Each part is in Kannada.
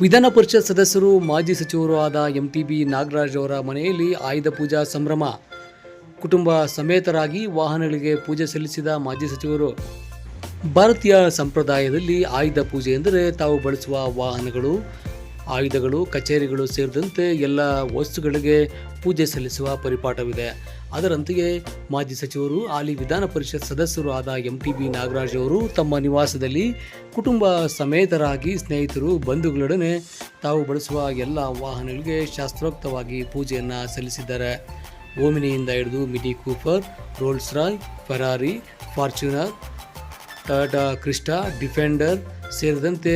ವಿಧಾನ ಪರಿಷತ್ ಸದಸ್ಯರು ಮಾಜಿ ಸಚಿವರು ಆದ ಎಂ ಟಿ ಬಿ ನಾಗರಾಜ್ ಅವರ ಮನೆಯಲ್ಲಿ ಆಯುಧ ಪೂಜಾ ಸಂಭ್ರಮ. ಕುಟುಂಬ ಸಮೇತರಾಗಿ ವಾಹನಗಳಿಗೆ ಪೂಜೆ ಸಲ್ಲಿಸಿದ ಮಾಜಿ ಸಚಿವರು. ಭಾರತೀಯ ಸಂಪ್ರದಾಯದಲ್ಲಿ ಆಯುಧ ಪೂಜೆ ಎಂದರೆ ತಾವು ಬಳಸುವ ವಾಹನಗಳು ಆಯುಧಗಳು, ಕಚೇರಿಗಳು ಸೇರಿದಂತೆ ಎಲ್ಲ ವಸ್ತುಗಳಿಗೆ ಪೂಜೆ ಸಲ್ಲಿಸುವ ಪರಿಪಾಠವಿದೆ. ಅದರಂತೆಯೇ ಮಾಜಿ ಸಚಿವರು, ಹಾಲಿ ವಿಧಾನ ಪರಿಷತ್ ಸದಸ್ಯರು ಆದ ಎಂ ಟಿ ಬಿ ನಾಗರಾಜ್ ಅವರು ತಮ್ಮ ನಿವಾಸದಲ್ಲಿ ಕುಟುಂಬ ಸಮೇತರಾಗಿ ಸ್ನೇಹಿತರು, ಬಂಧುಗಳೊಡನೆ ತಾವು ಬಳಸುವ ಎಲ್ಲ ವಾಹನಗಳಿಗೆ ಶಾಸ್ತ್ರೋಕ್ತವಾಗಿ ಪೂಜೆಯನ್ನು ಸಲ್ಲಿಸಿದ್ದಾರೆ. ಓಮಿನಿಯಿಂದ ಹಿಡಿದು Mini Cooper, Rolls Royce, Ferrari, Fortuner Tata Crysta, Defender ಸೇರಿದಂತೆ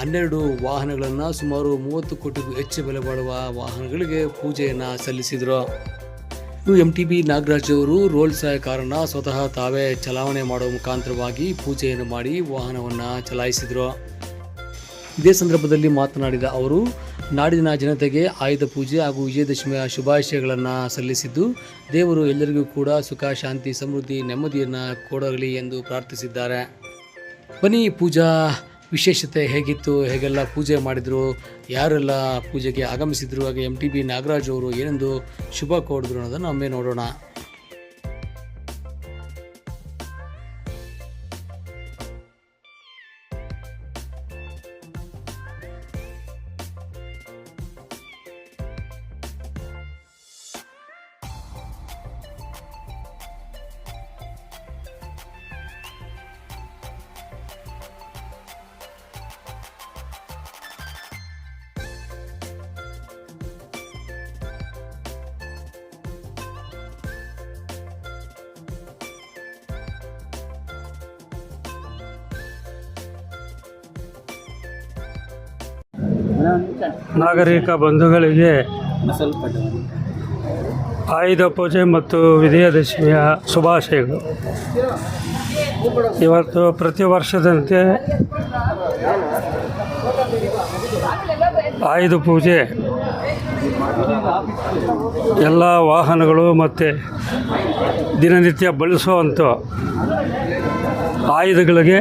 ಹನ್ನೆರಡು ವಾಹನಗಳನ್ನು ಸುಮಾರು ಮೂವತ್ತು ಕೋಟಿಗೂ ಹೆಚ್ಚು ಬೆಲೆ ಬಾಳುವ ವಾಹನಗಳಿಗೆ ಪೂಜೆಯನ್ನು ಸಲ್ಲಿಸಿದರು. ಇನ್ನು ಎಂ ಟಿ ಬಿ ನಾಗರಾಜ್ ಅವರು ರೋಲ್ಸ್ ಕಾರನ್ನ ಸ್ವತಃ ತಾವೇ ಚಲಾವಣೆ ಮಾಡುವ ಮುಖಾಂತರವಾಗಿ ಪೂಜೆಯನ್ನು ಮಾಡಿ ವಾಹನವನ್ನು ಚಲಾಯಿಸಿದರು. ಇದೇ ಸಂದರ್ಭದಲ್ಲಿ ಮಾತನಾಡಿದ ಅವರು, ನಾಡಿನ ಜನತೆಗೆ ಆಯುಧ ಪೂಜೆ ಹಾಗೂ ವಿಜಯದಶಮಿಯ ಶುಭಾಶಯಗಳನ್ನು ಸಲ್ಲಿಸಿದ್ದು, ದೇವರು ಎಲ್ಲರಿಗೂ ಕೂಡ ಸುಖ, ಶಾಂತಿ, ಸಮೃದ್ಧಿ, ನೆಮ್ಮದಿಯನ್ನು ಕೊಡಲಿ ಎಂದು ಪ್ರಾರ್ಥಿಸಿದ್ದಾರೆ. ಬನ್ನಿ, ಪೂಜಾ ವಿಶೇಷತೆ ಹೇಗಿತ್ತು? ಹೇಗೆಲ್ಲ ಪೂಜೆ ಮಾಡಿದರು? ಯಾರೆಲ್ಲ ಪೂಜೆಗೆ ಆಗಮಿಸಿದ್ರು? ಹಾಗೆ ಎಂ ಟಿ ಬಿ ನಾಗರಾಜ್ ಅವರು ಏನೆಂದು ಶುಭ ಕೋಡಿದ್ರು ಅನ್ನೋದನ್ನು ಒಮ್ಮೆ ನೋಡೋಣ. ನಾಗರಿಕ ಬಂಧುಗಳಿಗೆ ಆಯುಧ ಪೂಜೆ ಮತ್ತು ವಿಜಯದಶಮಿಯ ಶುಭಾಶಯಗಳು. ಇವತ್ತು ಪ್ರತಿ ವರ್ಷದಂತೆ ಆಯುಧ ಪೂಜೆ. ಎಲ್ಲ ವಾಹನಗಳು ಮತ್ತು ದಿನನಿತ್ಯ ಬಳಸುವಂಥ ಆಯುಧಗಳಿಗೆ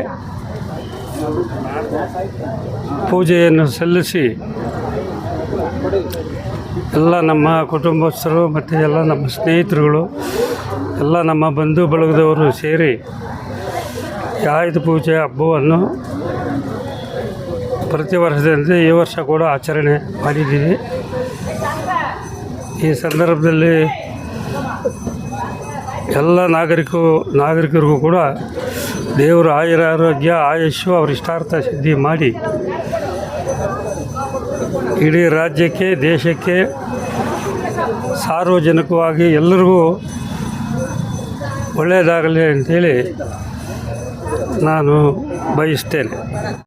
ಪೂಜೆಯನ್ನು ಸಲ್ಲಿಸಿ ಎಲ್ಲ ನಮ್ಮ ಕುಟುಂಬಸ್ಥರು ಮತ್ತು ಎಲ್ಲ ನಮ್ಮ ಸ್ನೇಹಿತರುಗಳು, ಎಲ್ಲ ನಮ್ಮ ಬಂಧು ಬಳಗದವರು ಸೇರಿ ಆಯುಧ ಪೂಜೆ ಹಬ್ಬವನ್ನು ಪ್ರತಿ ವರ್ಷದಂತೆ ಈ ವರ್ಷ ಕೂಡ ಆಚರಣೆ ಮಾಡಿದ್ದೀವಿ. ಈ ಸಂದರ್ಭದಲ್ಲಿ ಎಲ್ಲ ನಾಗರಿಕರು, ನಾಗರಿಕರಿಗೂ ಕೂಡ ದೇವರು ಆಯುರ ಆರೋಗ್ಯ ಆಯುಷ್ಯು ಅವ್ರ ಇಷ್ಟಾರ್ಥ ಸಿದ್ಧಿ ಮಾಡಿ. ಇಡೀ ರಾಜ್ಯಕ್ಕೆ, ದೇಶಕ್ಕೆ ಸಾರ್ವಜನಿಕವಾಗಿ ಎಲ್ಲರಿಗೂ ಒಳ್ಳೆಯದಾಗಲಿ ಅಂತೇಳಿ ನಾನು ಬಯಸ್ತೇನೆ.